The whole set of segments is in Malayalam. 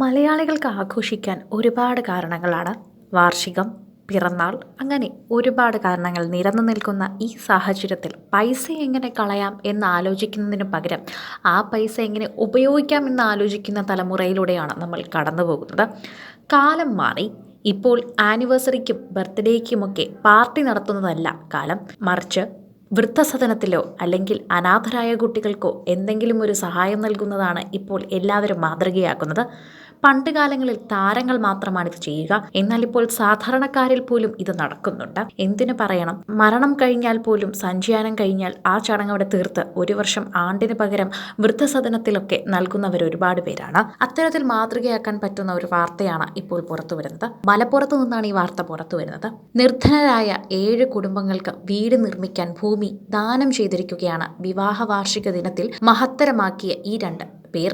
മലയാളികൾക്ക് ആഘോഷിക്കാൻ ഒരുപാട് കാരണങ്ങളാണ്. വാർഷികം പിറന്നാൾ അങ്ങനെ ഒരുപാട് കാരണങ്ങൾ നിരന്നു നിൽക്കുന്ന ഈ സാഹചര്യത്തിൽ പൈസ എങ്ങനെ കളയാം എന്ന് ആലോചിക്കുന്നതിന് പകരം ആ പൈസ എങ്ങനെ ഉപയോഗിക്കാം എന്ന് ആലോചിക്കുന്ന തലമുറയിലൂടെയാണ് നമ്മൾ കടന്നു പോകുന്നത്. കാലം മാറി. ഇപ്പോൾ ആനിവേഴ്സറിക്കും ബർത്ത്ഡേക്കുമൊക്കെ പാർട്ടി നടത്തുന്നതല്ല കാലം. മറിച്ച് വൃദ്ധസദനത്തിലോ അല്ലെങ്കിൽ അനാഥരായ കുട്ടികൾക്കോ എന്തെങ്കിലും ഒരു സഹായം നൽകുന്നതാണ് ഇപ്പോൾ എല്ലാവരും മാതൃകയാക്കുന്നത്. പണ്ട് കാലങ്ങളിൽ താരങ്ങൾ മാത്രമാണ് ഇത് ചെയ്യുക. എന്നാൽ ഇപ്പോൾ സാധാരണക്കാരിൽ പോലും ഇത് നടക്കുന്നുണ്ട്. എന്തിനു പറയണം? മരണം കഴിഞ്ഞാൽ പോലും സഞ്ചയാനം കഴിഞ്ഞാൽ ആ ചടങ്ങ് അവിടെ തീർത്ത് ഒരു വർഷം ആണ്ടിന് പകരം വൃദ്ധസദനത്തിലൊക്കെ നൽകുന്നവർ ഒരുപാട് പേരാണ്. അത്തരത്തിൽ മാതൃകയാക്കാൻ പറ്റുന്ന ഒരു വാർത്തയാണ് ഇപ്പോൾ പുറത്തു വരുന്നത്. മലപ്പുറത്തു നിന്നാണ് ഈ വാർത്ത പുറത്തു വരുന്നത്. നിർധനരായ ഏഴ് കുടുംബങ്ങൾക്ക് വീട് നിർമ്മിക്കാൻ ഭൂമി ദാനം ചെയ്തിരിക്കുകയാണ് വിവാഹ വാർഷിക ദിനത്തിൽ മഹത്തരമാക്കിയ ഈ രണ്ട് പേർ.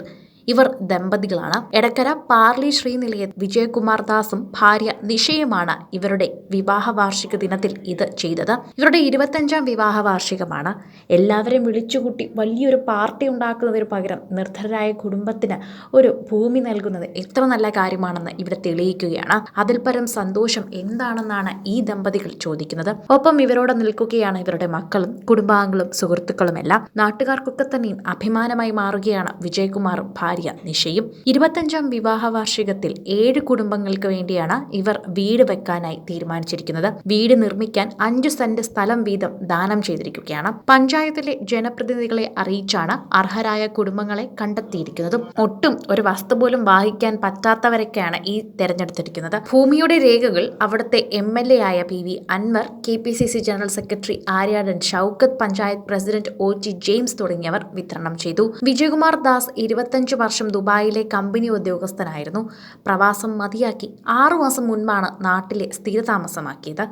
ഇവർ ദമ്പതികളാണ്. എടക്കര പാർലി ശ്രീനിലയ വിജയകുമാർ ദാസും ഭാര്യ നിഷയുമാണ് ഇവരുടെ വിവാഹ വാർഷിക ദിനത്തിൽ ഇത് ചെയ്തത്. ഇവരുടെ ഇരുപത്തഞ്ചാം വിവാഹ വാർഷികമാണ്. എല്ലാവരെയും വിളിച്ചുകൂട്ടി വലിയൊരു പാർട്ടി ഉണ്ടാക്കുന്നതിന് പകരം നിർദ്ധരായ കുടുംബത്തിന് ഒരു ഭൂമി നൽകുന്നത് എത്ര നല്ല കാര്യമാണെന്ന് ഇവിടെ തെളിയിക്കുകയാണ്. അതിൽ പരം സന്തോഷം എന്താണെന്നാണ് ഈ ദമ്പതികൾ ചോദിക്കുന്നത്. ഒപ്പം ഇവരോട് നിൽക്കുകയാണ് ഇവരുടെ മക്കളും കുടുംബാംഗങ്ങളും സുഹൃത്തുക്കളുമെല്ലാം. നാട്ടുകാർക്കൊക്കെ തന്നെയും അഭിമാനമായി മാറുകയാണ് വിജയകുമാറും ഭാര്യ നിഷയും ഇരുപത്തഞ്ചാം വിവാഹ വാർഷികത്തിൽ ഏഴ് കുടുംബങ്ങൾക്ക് വേണ്ടിയാണ് ഇവർ വീട് വെക്കാനായി തീരുമാനിച്ചിരിക്കുന്നത്. വീട് നിർമ്മിക്കാൻ അഞ്ചു സെന്റ് സ്ഥലം വീതം ദാനം ചെയ്തിരിക്കുകയാണ്. പഞ്ചായത്തിലെ ജനപ്രതിനിധികളെ അറിയിച്ചാണ് അർഹരായ കുടുംബങ്ങളെ കണ്ടെത്തിയിരിക്കുന്നത്. ഒട്ടും ഒരു വസ്തു പോലും വാഹിക്കാൻ പറ്റാത്തവരൊക്കെയാണ് ഈ തെരഞ്ഞെടുത്തിരിക്കുന്നത്. ഭൂമിയുടെ രേഖകൾ അവിടുത്തെ എം എൽ എ ആയ P V Anvar K P C C general secretary Aryadan Shoukath panchayat president O G James തുടങ്ങിയവർ വിതരണം ചെയ്തു. വിജയകുമാർ ദാസ് ഇരുപത്തഞ്ച് വർഷം ദുബായിലെ കമ്പനി ഉദ്യോഗസ്ഥനായിരുന്നു. പ്രവാസം മതിയാക്കി ആറുമാസം മുൻപാണ് നാട്ടിലെ സ്ഥിരതാമസമാക്കിയത്.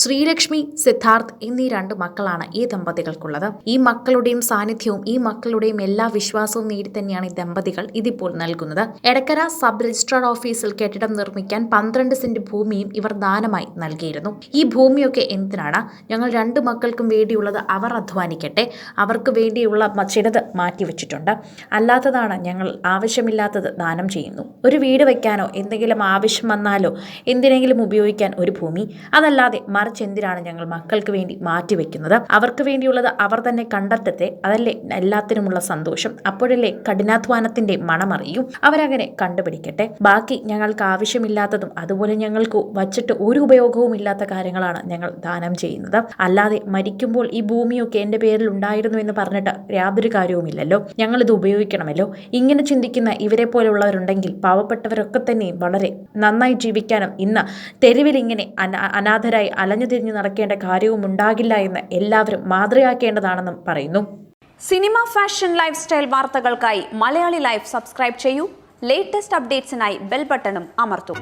ശ്രീലക്ഷ്മി സിദ്ധാർത്ഥ് എന്നീ രണ്ട് മക്കളാണ് ഈ ദമ്പതികൾക്കുള്ളത്. ഈ മക്കളുടെയും സാന്നിധ്യവും ഈ മക്കളുടെയും എല്ലാ വിശ്വാസവും നേടി തന്നെയാണ് ഈ ദമ്പതികൾ ഇതിപ്പോൾ നൽകുന്നത്. എടക്കര സബ് രജിസ്ട്രാർ ഓഫീസിൽ കെട്ടിടം നിർമ്മിക്കാൻ പന്ത്രണ്ട് സെന്റ് ഭൂമിയും ഇവർ ദാനമായി നൽകിയിരുന്നു. ഈ ഭൂമിയൊക്കെ എന്തിനാണ്? ഞങ്ങൾ രണ്ട് മക്കൾക്കും വേണ്ടിയുള്ളത് അവർ അധ്വാനിക്കട്ടെ. അവർക്ക് വേണ്ടിയുള്ള ചിലത് മാറ്റിവെച്ചിട്ടുണ്ട്. അല്ലാത്തതാണ് ഞങ്ങൾ ആവശ്യമില്ലാത്തത് ദാനം ചെയ്യുന്നു. ഒരു വീട് വയ്ക്കാനോ എന്തെങ്കിലും ആവശ്യം വന്നാലോ എന്തിനെങ്കിലും ഉപയോഗിക്കാൻ ഒരു ഭൂമി. അതല്ലാതെ മറിച്ച് എന്തിനാണ് ഞങ്ങൾ മക്കൾക്ക് വേണ്ടി മാറ്റിവെക്കുന്നത് അവർക്ക് വേണ്ടിയുള്ളത് അവർ തന്നെ കണ്ടെത്തട്ടെ? അതല്ലേ എല്ലാത്തിനുമുള്ള സന്തോഷം. അപ്പോഴല്ലേ കഠിനാധ്വാനത്തിന്റെ മണമറിയും. അവരങ്ങനെ കണ്ടുപിടിക്കട്ടെ. ബാക്കി ഞങ്ങൾക്ക് ആവശ്യമില്ലാത്തതും അതുപോലെ ഞങ്ങൾക്ക് വച്ചിട്ട് ഒരു ഉപയോഗവും ഇല്ലാത്ത കാര്യങ്ങളാണ് ഞങ്ങൾ ദാനം ചെയ്യുന്നത്. അല്ലാതെ മരിക്കുമ്പോൾ ഈ ഭൂമിയൊക്കെ എന്റെ പേരിൽ ഉണ്ടായിരുന്നു എന്ന് പറഞ്ഞിട്ട് യാതൊരു കാര്യവുമില്ലല്ലോ. ഞങ്ങളിത് ഉപയോഗിക്കണമല്ലോ. ഇങ്ങനെ ചിന്തിക്കുന്ന ഇവരെ പോലുള്ളവരുണ്ടെങ്കിൽ പാവപ്പെട്ടവരൊക്കെ തന്നെ വളരെ നന്നായി ജീവിക്കാനും ഇന്ന് തെരുവിൽ ഇങ്ങനെ അന അനാഥരായി അലഞ്ഞു തിരിഞ്ഞു നടക്കേണ്ട കാര്യവും ഉണ്ടാകില്ല എന്ന് എല്ലാവരും മാതൃകയാക്കേണ്ടതാണെന്നും പറയുന്നു. സിനിമ ഫാഷൻ ലൈഫ് സ്റ്റൈൽ വാർത്തകൾക്കായി മലയാളി ലൈഫ് സബ്സ്ക്രൈബ് ചെയ്യൂ. ലേറ്റസ്റ്റ് അപ്ഡേറ്റ്സിനായി ബെൽ ബട്ടണും അമർത്തും.